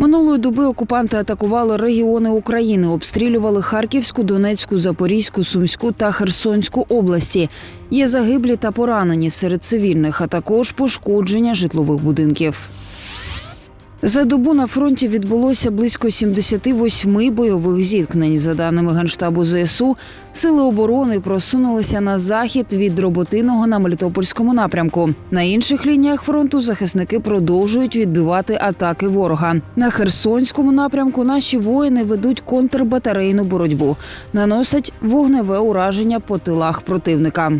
Минулої доби окупанти атакували регіони України, обстрілювали Харківську, Донецьку, Запорізьку, Сумську та Херсонську області. Є загиблі та поранені серед цивільних, а також пошкодження житлових будинків. За добу на фронті відбулося близько 78 бойових зіткнень. За даними генштабу ЗСУ, сили оборони просунулися на захід від роботиного на Мелітопольському напрямку. На інших лініях фронту захисники продовжують відбивати атаки ворога. На Херсонському напрямку наші воїни ведуть контрбатарейну боротьбу, наносять вогневе ураження по тилах противника.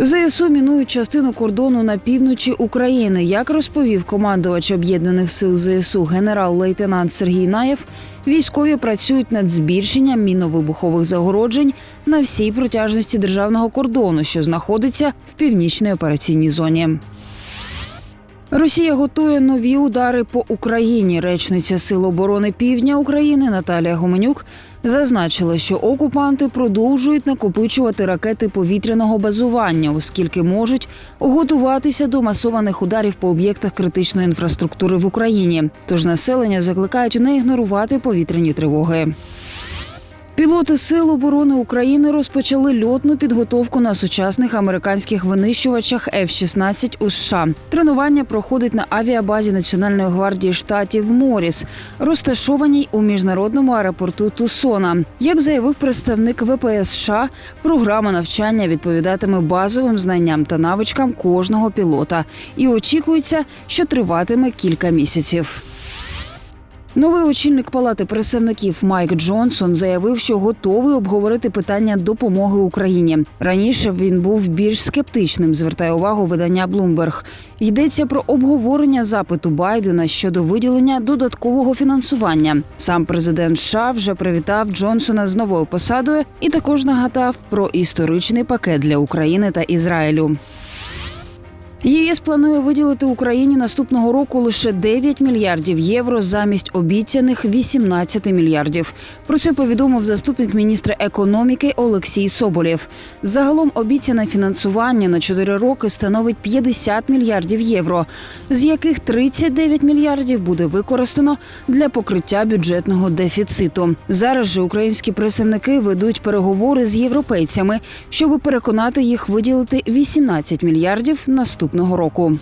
ЗСУ мінують частину кордону на півночі України. Як розповів командувач об'єднаних сил ЗСУ генерал-лейтенант Сергій Наєв, військові працюють над збільшенням мінно-вибухових загороджень на всій протяжності державного кордону, що знаходиться в північній операційній зоні. Росія готує нові удари по Україні. Речниця Сил оборони Півдня України Наталія Гуменюк зазначила, що окупанти продовжують накопичувати ракети повітряного базування, оскільки можуть готуватися до масованих ударів по об'єктах критичної інфраструктури в Україні. Тож населення закликають не ігнорувати повітряні тривоги. Пілоти Сил оборони України розпочали льотну підготовку на сучасних американських винищувачах F-16 у США. Тренування проходить на авіабазі Національної гвардії штатів Моріс, розташованій у міжнародному аеропорту Тусона. Як заявив представник ВПС США, програма навчання відповідатиме базовим знанням та навичкам кожного пілота, і очікується, що триватиме кілька місяців. Новий очільник палати представників Майк Джонсон заявив, що готовий обговорити питання допомоги Україні. Раніше він був більш скептичним. Звертає увагу видання Bloomberg. Йдеться про обговорення запиту Байдена щодо виділення додаткового фінансування. Сам президент США вже привітав Джонсона з новою посадою і також нагадав про історичний пакет для України та Ізраїлю. ЄС планує виділити Україні наступного року лише 9 мільярдів євро замість обіцяних 18 мільярдів. Про це повідомив заступник міністра економіки Олексій Соболєв. Загалом обіцяне фінансування на 4 роки становить 50 мільярдів євро, з яких 39 мільярдів буде використано для покриття бюджетного дефіциту. Зараз же українські представники ведуть переговори з європейцями, щоб переконати їх виділити 18 мільярдів наступного року.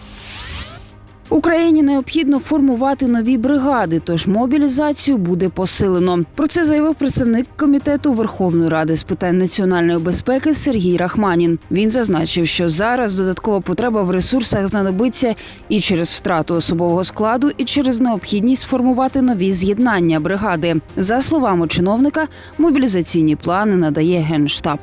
Україні необхідно формувати нові бригади, тож мобілізацію буде посилено. Про це заявив представник комітету Верховної Ради з питань національної безпеки Сергій Рахманін. Він зазначив, що зараз додаткова потреба в ресурсах знадобиться і через втрату особового складу, і через необхідність сформувати нові з'єднання бригади. За словами чиновника, мобілізаційні плани надає генштаб.